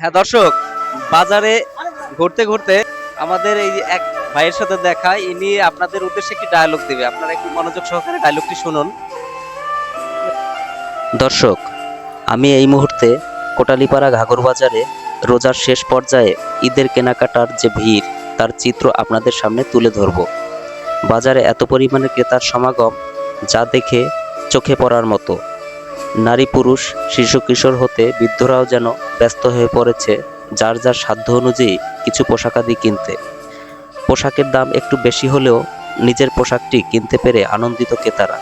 হ্যাঁ দর্শক, বাজারে ঘুরতে ঘুরতে আমাদের এই এক ভাইয়ের সাথে দেখা, ইনি আপনাদের উদ্দেশ্যে একটি ডায়লগ দেবে। আপনারা একটু মনোযোগ সহকারে ডায়লগটি শুনুন। দর্শক, আমি এই মুহূর্তে কোটালীপাড়া ঘাগর বাজারে রোজার শেষ পর্যায়ে ঈদের কেনাকাটার যে ভিড়, তার চিত্র আপনাদের সামনে তুলে ধরব। বাজারে এত পরিমাণে ক্রেতার সমাগম, যা দেখে চোখে পড়ার মতো। নারী পুরুষ শিশু কিশোর হতে বৃদ্ধরাও যেন ব্যস্ত হয়ে পড়েছে যার যার সাধ্য অনুযায়ী কিছু পোশাকাদি কিনতে। পোশাকের দাম একটু বেশি হলেও নিজের পোশাকটি কিনতে পেরে আনন্দিত ক্রেতারা।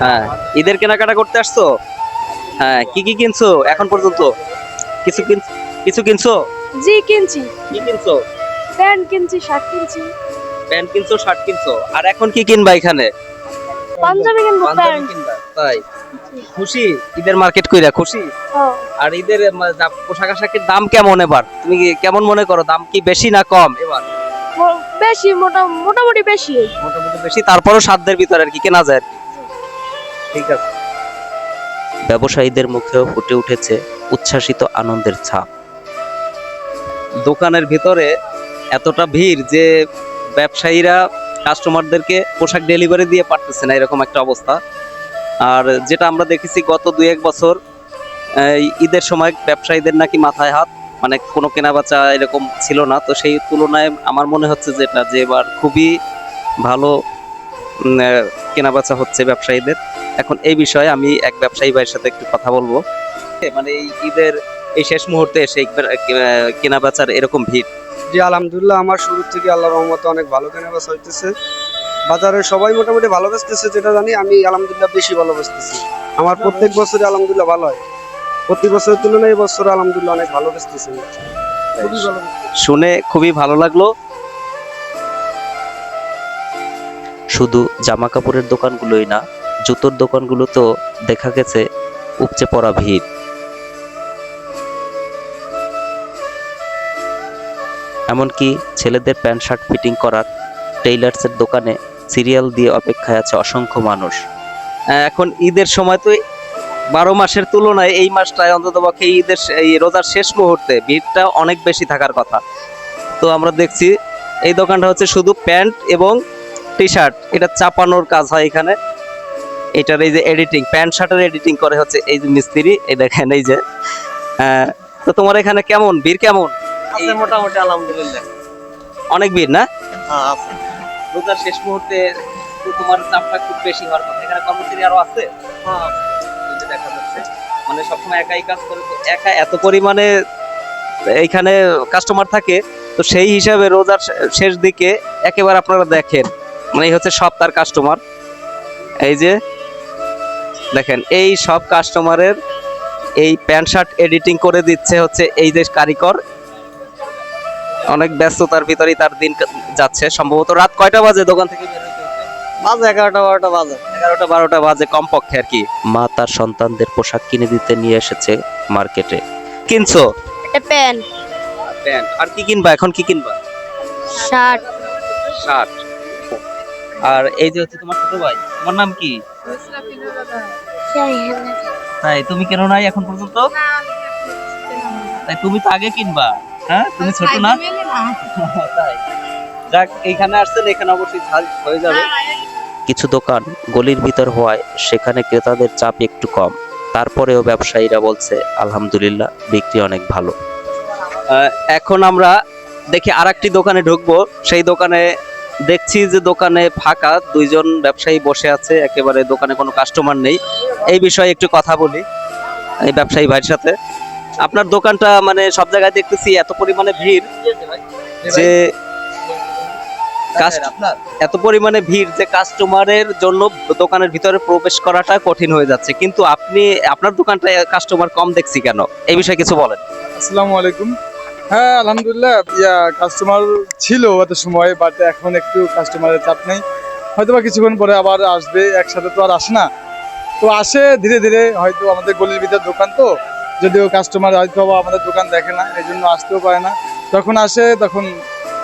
হ্যাঁ ঈদের কেনাকাটা করতে আসছো? হ্যাঁ কি কি কিনছো এখন পর্যন্ত? কিছু কিছু কিনছো? জি কিনছি। কি কিনছো? প্যান্ট কিনছি শার্ট কিনছি। প্যান্ট কিনছো শার্ট কিনছো? আর এখন কি কিনবা এখানে? পাঞ্জাবি কিনবো প্যান্ট। কিনবা। তাই? খুশি? ঈদের মার্কেট কইরা খুশি? আর ঈদের পোশাক আশাকের দাম কেমন এবার? তুমি কেমন মনে করো? দাম কি বেশি না কম এবার? বেশি মোটামুটি বেশি। মোটামুটি বেশি তারপরও সাধ্যের ভিতরে আর কি কেনা যায় ঠিক আছে। ব্যবসায়ীদের মুখেও ফুটে উঠেছে উচ্ছ্বাসিত আনন্দের ছাপ। দোকানের ভিতরে এতটা ভিড় যে ব্যবসায়ীরা কাস্টমারদেরকে পোশাক ডেলিভারি দিয়ে পারতেছে না এরকম একটা অবস্থা। আর যেটা আমরা দেখেছি গত দুই এক বছর ঈদের সময় ব্যবসায়ীদের নাকি মাথায় হাত মানে কোনো কেনা কেনাবেচা এরকম ছিল না। তো সেই তুলনায় আমার মনে হচ্ছে যেটা যে এবার খুবই ভালো উম, আহ, কেনাবেচা হচ্ছে ব্যবসায়ীদের। এখন এই বিষয়ে আমি এক ব্যবসায়ী ভাইয়ের সাথে একটু কথা বলব। মানে এই ঈদের এই শেষ মুহূর্তে এসে আহ, কেনাবেচার এরকম ভিড়। জি আলহামদুলিল্লাহ আমার শুরু থেকে আল্লাহ রহমতে অনেক ভালো কেনা বেচা হইতেছে। বাজারে সবাই মোটামুটি ভালো বেচতেছে, যেটা জানি, আমি আলহামদুলিল্লাহ বেশি ভালো বেচতেছি। আমার প্রত্যেক বছরে আলহামদুলিল্লাহ ভালো হয়। প্রতি বছরের তুলনায় এই বছর আলহামদুলিল্লাহ অনেক ভালো বেচতেছি শুনে খুবই ভালো লাগল। শুধু জামা কাপড়ের দোকানগুলোই না, জুতোর দোকানগুলোতেও দেখা গেছে উপচে পড়া ভিড়। এমনকি ছেলেদের প্যান্ট শার্ট ফিটিং করার, টেইলার্সের দোকানে সিরিয়াল দিয়ে অপেক্ষায় আছে অসংখ্য মানুষ। এখন ঈদের সময় তো বারো মাসের তুলনায় এই মাসটায় অন্তত পক্ষে ঈদের এই রোজার শেষ মুহূর্তে ভিড়টা অনেক বেশি থাকার কথা। তো আমরা দেখছি এই দোকানটা হচ্ছে শুধু প্যান্ট এবং টি শার্ট এটা চাপানোর কাজ হয় এখানে। এটার এই যে এডিটিং প্যান্ট শার্টের এডিটিং করে হচ্ছে এই যে মিস্ত্রি। এই দেখেন এই যে। তো তোমার এখানে কেমন? ভিড় কেমন? মোটামুটি আলহামদুলিল্লাহ। অনেক ভিড় না? হ্যাঁ রোজার শেষ মুহূর্তে তো তোমার চাপটা খুব বেশি হওয়ার কথা। এখানে কর্মচারী আরও আছে? হ্যাঁ। দেখা যাচ্ছে। মানে সবসময় একাই কাজ করে তো একা এত পরিমাণে এইখানে কাস্টমার থাকে তো সেই হিসাবে রোজার শেষ দিকে একেবারে আপনারা দেখেন। মানে এই হচ্ছে সব তার কাস্টমার এই যে দেখেন এই সব কাস্টমারের এই প্যান্ট শার্ট এডিটিং করে দিচ্ছে হচ্ছে এই যে কারিগর। অনেক ব্যস্ততার ভিতরেই তার দিন যাচ্ছে। সম্ভবত রাত কয়টা বাজে? দোকান থেকে? বাজে এগারোটা বারোটা বাজে। এগারোটা বারোটা বাজে কমপক্ষে আর কি। মা তার সন্তানদের পোশাক কিনে দিতে নিয়ে এসেছে মার্কেটে। কিনছো? প্যান্ট। প্যান্ট। আর কি কিনবা? এখন কি কিনবা? শার্ট। শার্ট। আর এই যে হচ্ছে তোমার ছোট ভাই তোমার নাম কি? তাই তুমি কেন নাই এখন পর্যন্ত? তাই তুমি তো আগে কিনবা। হ্যাঁ তুমি ছোট না? তাই। যাক এইখানে আসছেন এখানে অবশ্যই ছাড় হয়ে যাবে। কিছু দোকান গলির ভিতর হওয়ায় সেখানে ক্রেতাদের চাপ একটু কম। তারপরেও ব্যবসায়ীরা বলছে আলহামদুলিল্লাহ বিক্রি অনেক ভালো। এখন আমরা দেখি আর একটি দোকানে ঢুকবো। সেই দোকানে দেখছি যে দোকানে ফাঁকা দুইজন ব্যবসায়ী বসে আছে একেবারে দোকানে কোনো কাস্টমার নেই। এই বিষয়ে একটু কথা বলি এই ব্যবসায়ী ভাইয়ের সাথে। আপনার দোকানটা মানে সব জায়গায় দেখতেছি এত পরিমাণে ভিড় যে এত পরিমাণে ভিড় যে কাস্টমারের জন্য দোকানের ভিতরে প্রবেশ করাটা কঠিন হয়ে যাচ্ছে। কিন্তু আপনি আপনার দোকানটা কাস্টমার কম দেখছি কেন? এই বিষয়ে কিছু বলেন। আসসালামু আলাইকুম। হ্যাঁ আলহামদুলিল্লাহ ইয়া কাস্টমার ছিল এত সময় বাট এখন একটু কাস্টমারের চাপ নেই। হয়তো বা কিছুক্ষণ পরে আবার আসবে একসাথে তো আর আসে না। তো আসে ধীরে ধীরে হয়তো আমাদের গলির ভিতর দোকান তো। যদিও কাস্টমার হয়তো আমাদের দোকান দেখে না এই জন্য আসতেও পারে না। তখন আসে তখন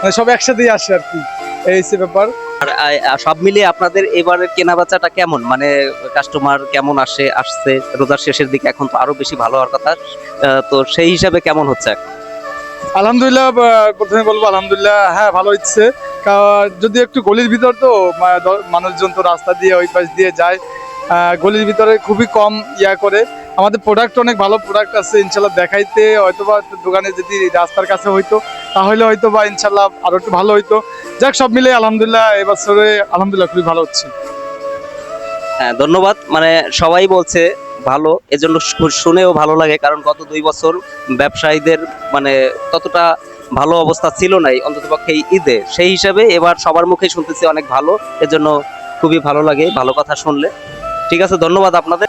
মানে সব একসাথেই আসে আর কি। এই হচ্ছে ব্যাপার। আর সব মিলিয়ে আপনাদের এবারের কেনা বেচাটা কেমন? মানে কাস্টমার কেমন আসে আসছে রোজার শেষের দিকে এখন তো আরও বেশি ভালো হওয়ার কথা। তো সেই হিসাবে কেমন হচ্ছে এখন? আলহামদুলিল্লাহ প্রথমে বলব আলহামদুলিল্লাহ হ্যাঁ ভালো হচ্ছে। যদি একটু গলির ভিতর তো মানুষজন তো রাস্তা দিয়ে ওই পাশ দিয়ে যায় আহ, গলির ভিতরে খুবই কম ইয়া করে। আমাদের প্রোডাক্ট অনেক ভালো প্রোডাক্ট আছে, ইনশাল্লাহ দেখাইতে হয়তোবা দোকানে যদি রাস্তার কাছে হইতো, তাহলে হয়তো বা ইনশাল্লাহ আরও একটু ভালো হইতো। যাক, সব মিলে আলহামদুলিল্লাহ এবছরে আলহামদুলিল্লাহ খুবই ভালো হচ্ছে। হ্যাঁ ধন্যবাদ। মানে সবাই বলছে ভালো, এজন্য শুনেও ভালো লাগে, কারণ গত দুই বছর ব্যবসায়ীদের মানে ততটা ভালো অবস্থা ছিল নাই অন্ততপক্ষে ঈদে। সেই হিসাবে এবার সবার মুখে শুনতেছি অনেক ভালো, এজন্য খুবই ভালো লাগে, ভালো কথা শুনলে। ঠিক আছে, ধন্যবাদ আপনাদের।